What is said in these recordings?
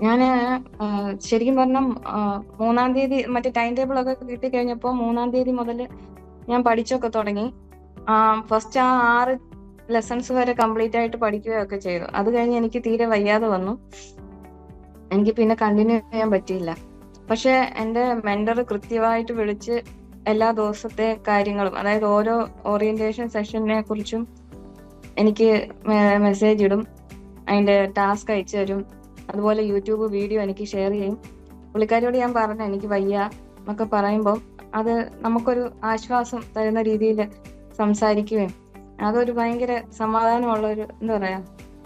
ഞാൻ ശരിക്കും പറഞ്ഞ മൂന്നാം തീയതി മറ്റേ ടൈം ടേബിൾ ഒക്കെ കിട്ടി കഴിഞ്ഞപ്പോൾ മൂന്നാം തീയതി മുതൽ ഞാൻ പഠിച്ചൊക്കെ തുടങ്ങി. ഫസ്റ്റ് ആ ആറ് ലെസൺസ് വരെ കംപ്ലീറ്റ് ആയിട്ട് പഠിക്കുകയൊക്കെ ചെയ്തു. അത് കഴിഞ്ഞ് എനിക്ക് തീരെ വയ്യാതെ വന്നു. എനിക്ക് പിന്നെ കണ്ടിന്യൂ ചെയ്യാൻ പറ്റിയില്ല. പക്ഷെ എന്റെ മെന്റർ കൃത്യമായിട്ട് വിളിച്ച് എല്ലാ ദിവസത്തെ കാര്യങ്ങളും അതായത് ഓരോ ഓറിയന്റേഷൻ സെഷനെ കുറിച്ചും എനിക്ക് മെസ്സേജ് ഇടും. അതിന്റെ ടാസ്ക് അയച്ചു തരും. അതുപോലെ യൂട്യൂബ് വീഡിയോ എനിക്ക് ഷെയർ ചെയ്യും. പുള്ളിക്കാരിയോട് ഞാൻ പറഞ്ഞു എനിക്ക് വയ്യ എന്നൊക്കെ പറയുമ്പോൾ അത് നമുക്കൊരു ആശ്വാസം തരുന്ന രീതിയിൽ സംസാരിക്കുകയും അതൊരു ഭയങ്കര സമാധാനമുള്ള ഒരു എന്താ പറയാ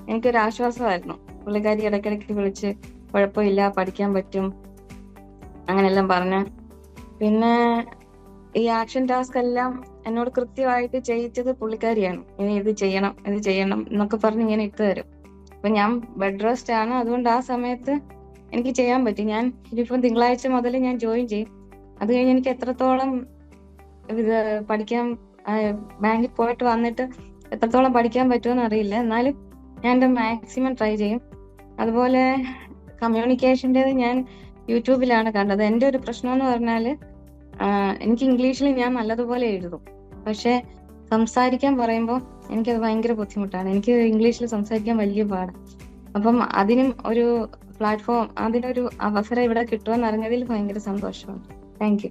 എനിക്കൊരു ആശ്വാസമായിരുന്നു. പുള്ളിക്കാരി ഇടയ്ക്കിടയ്ക്ക് വിളിച്ച് കുഴപ്പമില്ല പഠിക്കാൻ പറ്റും അങ്ങനെല്ലാം പറഞ്ഞ. പിന്നെ ഈ ആക്ഷൻ ടാസ്ക് എല്ലാം എന്നോട് കൃത്യമായിട്ട് ചെയ്യിച്ചത് പുള്ളിക്കാരിയാണ്. ഇനി ഇത് ചെയ്യണം ഇത് ചെയ്യണം എന്നൊക്കെ പറഞ്ഞ് ഇങ്ങനെ ഇട്ട് തരും. അപ്പൊ ഞാൻ ബെഡ് റെസ്റ്റ് ആണ്. അതുകൊണ്ട് ആ സമയത്ത് എനിക്ക് ചെയ്യാൻ പറ്റി. ഞാൻ ഇനിയിപ്പം തിങ്കളാഴ്ച മുതൽ ഞാൻ ജോയിൻ ചെയ്യും. അത് കഴിഞ്ഞ് എനിക്ക് എത്രത്തോളം ഇത് പഠിക്കാൻ ബാങ്കിൽ പോയിട്ട് വന്നിട്ട് എത്രത്തോളം പഠിക്കാൻ പറ്റുമെന്ന് അറിയില്ല. എന്നാലും ഞാൻ എന്റെ മാക്സിമം ട്രൈ ചെയ്യും. അതുപോലെ കമ്മ്യൂണിക്കേഷന്റെത് ഞാൻ യൂട്യൂബിലാണ് കണ്ടത്. എന്റെ ഒരു പ്രശ്നം എന്ന് പറഞ്ഞാൽ എനിക്ക് ഇംഗ്ലീഷിൽ ഞാൻ നല്ലതുപോലെ എഴുതും. പക്ഷെ സംസാരിക്കാൻ പറയുമ്പോൾ എനിക്കത് ഭയങ്കര ബുദ്ധിമുട്ടാണ്. എനിക്ക് ഇംഗ്ലീഷിൽ സംസാരിക്കാൻ വലിയ പാടാണ് അപ്പം അതിനും ഒരു പ്ലാറ്റ്ഫോം അതിനൊരു അവസരം ഇവിടെ കിട്ടുമെന്ന് അറിഞ്ഞതിൽ ഭയങ്കര സന്തോഷമാണ് താങ്ക് യു